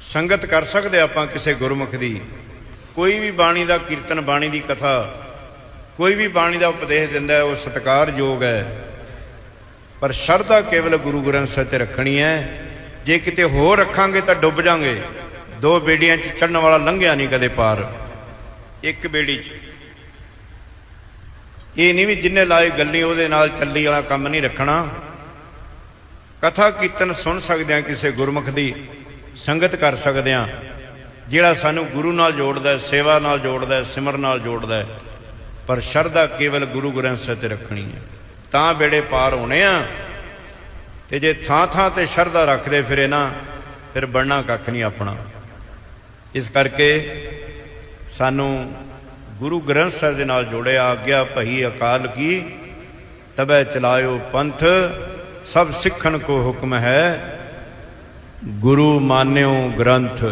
ਸੰਗਤ ਕਰ ਸਕਦੇ ਆਪਾਂ ਕਿਸੇ ਗੁਰਮੁਖ ਦੀ। ਕੋਈ ਵੀ ਬਾਣੀ ਦਾ ਕੀਰਤਨ, ਬਾਣੀ ਦੀ ਕਥਾ, ਕੋਈ ਵੀ ਬਾਣੀ ਦਾ ਉਪਦੇਸ਼ ਦਿੰਦਾ ਹੈ, ਉਹ ਸਤਿਕਾਰਯੋਗ ਹੈ। ਪਰ ਸ਼ਰਧਾ ਕੇਵਲ ਗੁਰੂ ਗ੍ਰੰਥ ਸਾਹਿਬ ਤੇ ਰੱਖਣੀ ਹੈ। ਜੇ ਕਿਤੇ ਹੋਰ ਰੱਖਾਂਗੇ ਤਾਂ ਡੁੱਬ ਜਾਾਂਗੇ। ਦੋ ਬੇੜੀਆਂ 'ਚ ਚੜਨ ਵਾਲਾ ਲੰਘਿਆ ਨਹੀਂ ਕਦੇ ਪਾਰ। ਇੱਕ ਬੇੜੀ 'ਚ। ਇਹ ਨਹੀਂ ਵੀ ਜਿੰਨੇ ਲਾਏ ਗੱਲੀ ਉਹਦੇ ਨਾਲ ਚੱਲੀ ਵਾਲਾ ਕੰਮ ਨਹੀਂ ਰੱਖਣਾ। ਕਥਾ ਕੀਰਤਨ ਸੁਣ ਸਕਦੇ ਆ ਕਿਸੇ ਗੁਰਮੁਖ ਦੀ। ਸੰਗਤ ਕਰ ਸਕਦੇ ਆ ਜਿਹੜਾ ਸਾਨੂੰ ਗੁਰੂ ਨਾਲ ਜੋੜਦਾ ਹੈ, ਸੇਵਾ ਨਾਲ ਜੋੜਦਾ ਹੈ, ਸਿਮਰ ਨਾਲ ਜੋੜਦਾ ਹੈ, ਪਰ ਸ਼ਰਧਾ ਕੇਵਲ ਗੁਰੂ ਗ੍ਰੰਥ ਸਾਹਿਬ ਤੇ ਰੱਖਣੀ ਹੈ। ਤਾਂ ਬੇੜੇ ਪਾਰ ਹੋਣੇ ਆ ਤੇ ਜੇ ਥਾਂ ਥਾਂ ਤੇ ਸ਼ਰਧਾ ਰੱਖਦੇ ਫਿਰੇ ਨਾ, ਫਿਰ ਬਣਨਾ ਕੱਖ ਨਹੀਂ ਆਪਣਾ। ਇਸ ਕਰਕੇ ਸਾਨੂੰ ਗੁਰੂ ਗ੍ਰੰਥ ਸਾਹਿਬ ਦੇ ਨਾਲ ਜੋੜਿਆ ਆਗਿਆ ਭਈ ਅਕਾਲ ਕੀ, ਤਬੈ ਚਲਾਇਓ ਪੰਥ, ਸਭ ਸਿੱਖਣ ਕੋ ਹੁਕਮ ਹੈ ਗੁਰੂ ਮਾਨਿਓ ਗ੍ਰੰਥ